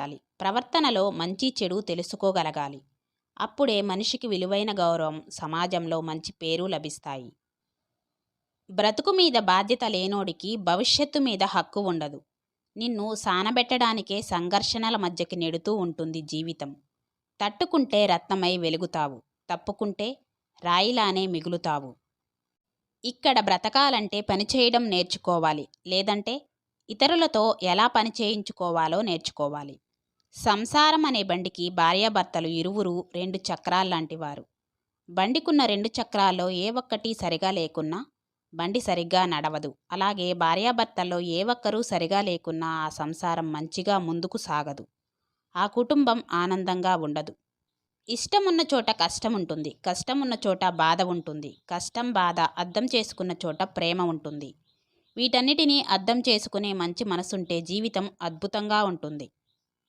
పట్టాలి ప్రవర్తనలో మంచి చెడు తెలుసుకోగలగాలి. అప్పుడే మనిషికి విలువైన గౌరవం సమాజంలో మంచి పేరు లభిస్తాయి. బ్రతుకు మీద బాధ్యత లేనోడికి భవిష్యత్తు మీద హక్కు ఉండదు. నిన్ను సానబెట్టడానికే సంఘర్షణల మధ్యకి నెడుతూ ఉంటుంది జీవితం. తట్టుకుంటే రత్నమై వెలుగుతావు. తప్పుకుంటే రాయిలానే మిగులుతావు. ఇక్కడ బ్రతకాలంటే పనిచేయడం నేర్చుకోవాలి. లేదంటే ఇతరులతో ఎలా పని చేయించుకోవాలో నేర్చుకోవాలి. సంసారం అనే బండికి భార్యాభర్తలు ఇరువురు రెండు చక్రాల్లాంటివారు. బండికున్న రెండు చక్రాల్లో ఏ ఒక్కటి సరిగా లేకున్నా బండి సరిగ్గా నడవదు. అలాగే భార్యాభర్తల్లో ఏ ఒక్కరూ సరిగా లేకున్నా ఆ సంసారం మంచిగా ముందుకు సాగదు. ఆ కుటుంబం ఆనందంగా ఉండదు. ఇష్టమున్న చోట కష్టం ఉంటుంది కష్టం ఉన్న చోట బాధ ఉంటుంది. కష్టం బాధ అర్థం చేసుకున్న చోట ప్రేమ ఉంటుంది. వీటన్నిటినీ అర్థం చేసుకునే మంచి మనసుంటే జీవితం అద్భుతంగా ఉంటుంది.